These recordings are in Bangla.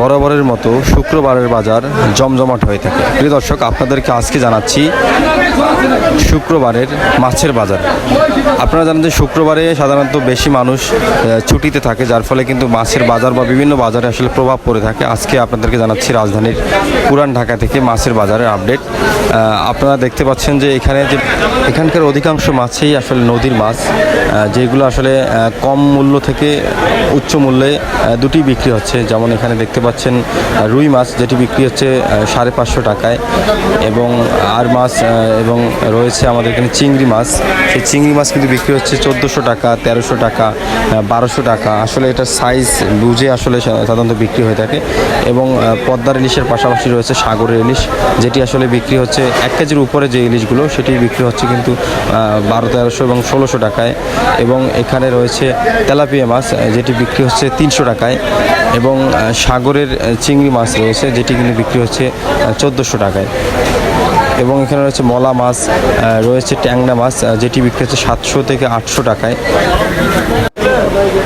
বরাবরের মতো শুক্রবারের বাজার জমজমাট হয়ে থাকে। প্রিয় দর্শক, আপনাদেরকে আজকে জানাচ্ছি শুক্রবারের মাছের বাজার। আপনারা জানেন যে শুক্রবারে সাধারণত বেশি মানুষ ছুটিতে থাকে, যার ফলে কিন্তু মাছের বাজার বা বিভিন্ন বাজারে আসলে প্রভাব পড়ে থাকে। আজকে আপনাদেরকে জানাচ্ছি রাজধানীর পুরান ঢাকা থেকে মাছের বাজারের আপডেট। আপনারা দেখতে পাচ্ছেন যে এখানে যে এখানকার অধিকাংশ মাছই আসলে নদীর মাছ যেগুলো আসলে কম মূল্য থেকে উচ্চ মূল্যে দুটি বিক্রি হচ্ছে। যেমন এখানে দেখতে পাচ্ছেন রুই মাছ যেটি বিক্রি হচ্ছে সাড়ে পাঁচশো টাকায়। এবং আর মাছ এবং রয়েছে আমাদের এখানে চিংড়ি মাছ। সেই চিংড়ি মাছ কিন্তু বিক্রি হচ্ছে চোদ্দোশো টাকা তেরোশো টাকা বারোশো টাকা। আসলে এটা সাইজ বুঝে আসলে সাধারণত বিক্রি হয়ে থাকে। এবং পদ্মার ইলিশের পাশাপাশি রয়েছে সাগরের ইলিশ যেটি আসলে বিক্রি হচ্ছে এক কেজির উপরে যে ইলিশগুলো সেটি বিক্রি হচ্ছে কিন্তু বারো তেরোশো এবং ষোলোশো টাকায়। এবং এখানে রয়েছে তেলাপিয়া মাছ যেটি বিক্রি হচ্ছে তিনশো টাকায়। এবং আহ, সাগরের চিংড়ি মাছ রয়েছে, যেটি কিন্তু বিক্রি হচ্ছে চোদ্দোশো টাকায়। এবং এখানে রয়েছে মলা মাছ রয়েছে ট্যাংরা মাছ যেটি বিক্রি হচ্ছে সাতশো থেকে আটশো টাকায়।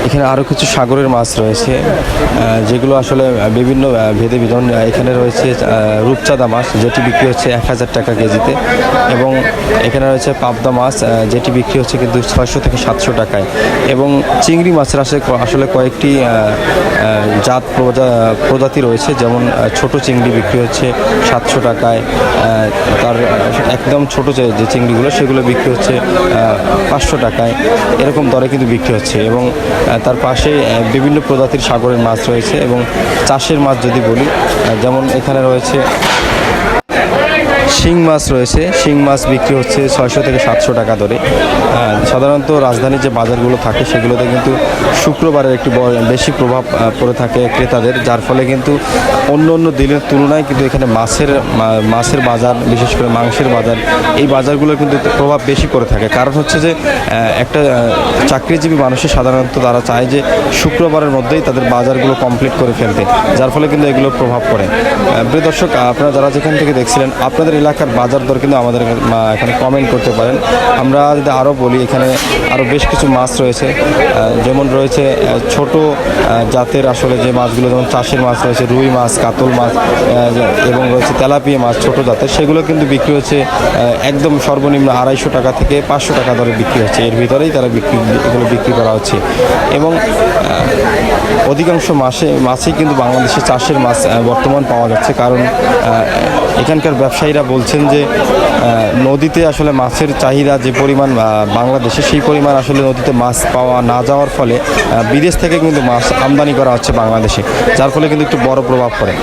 এখানে আরও কিছু সাগরের মাছ রয়েছে যেগুলো আসলে বিভিন্ন ভেদে বিধন এখানে রয়েছে রূপচাঁদা মাছ, যেটি বিক্রি হচ্ছে এক হাজার টাকা কেজিতে এবং এখানে রয়েছে পাবদা মাছ যেটি বিক্রি হচ্ছে কিন্তু ছয়শো থেকে সাতশো টাকায় এবং চিংড়ি মাছের আসলে আসলে কয়েকটি জাত প্রজা- প্রজাতি রয়েছে, যেমন ছোট চিংড়ি বিক্রি হচ্ছে সাতশো টাকায় তার একদম ছোট যে চিংড়িগুলো, সেগুলো বিক্রি হচ্ছে পাঁচশো টাকায়, এরকম দরে কিন্তু বিক্রি হচ্ছে এবং তার পাশে বিভিন্ন প্রজাতির সাগরের মাছ রয়েছে এবং চাষের মাছ যদি বলি যেমন এখানে রয়েছে শিং মাছ রয়েছে। শিং মাছ বিক্রি হচ্ছে ছয়শো থেকে সাতশো টাকা ধরে। সাধারণত রাজধানীর যে বাজারগুলো থাকে, সেগুলোতে কিন্তু শুক্রবারের একটি বেশি প্রভাব পড়ে থাকে ক্রেতাদের, যার ফলে কিন্তু অন্য অন্য দিনের তুলনায় কিন্তু এখানে মাছের মাছের বাজার, বিশেষ করে মাংসের বাজার, এই বাজারগুলোর কিন্তু প্রভাব বেশি পড়ে থাকে। কারণ হচ্ছে যে একটা চাকরিজীবী মানুষের সাধারণত তারা চায় যে শুক্রবারের মধ্যেই তাদের বাজারগুলো কমপ্লিট করে ফেলতে, যার ফলে কিন্তু এগুলোর প্রভাব পড়ে। প্রিয় দর্শক, আপনারা যারা যেখান থেকে দেখছিলেন, আপনাদের এলাকার বাজার দর কিন্তু আমাদের এখানে কমেন্ট করতে পারেন। আমরা যদি আরও বলি, এখানে আরও বেশ কিছু মাছ রয়েছে। যেমন রয়েছে ছোট জাতের আসলে যে মাছগুলো, যেমন চাষের মাছ রয়েছে, রুই মাছ, কাতল মাছ এবং রয়েছে তেলাপিয়া মাছ, ছোট জাতের। সেগুলো কিন্তু বিক্রি হচ্ছে একদম সর্বনিম্ন আড়াইশো টাকা থেকে পাঁচশো টাকা দরে বিক্রি হচ্ছে। এর ভিতরেই তারা বিক্রি, এগুলো বিক্রি করা হচ্ছে। এবং অধিকাংশ মাসে মাছেই কিন্তু বাংলাদেশে চাষের মাছ বর্তমান পাওয়া যাচ্ছে। কারণ এখানকার ব্যবসায়ীরা বলছেন যে নদীতে আসলে মাছের চাহিদা যে পরিমাণ বাংলাদেশে সেই পরিমাণ আসলে নদীতে মাছ পাওয়া না যাওয়ার ফলে বিদেশ থেকে কিন্তু মাছ আমদানি করা হচ্ছে বাংলাদেশে, যার ফলে কিন্তু একটু বড় প্রভাব পড়ে।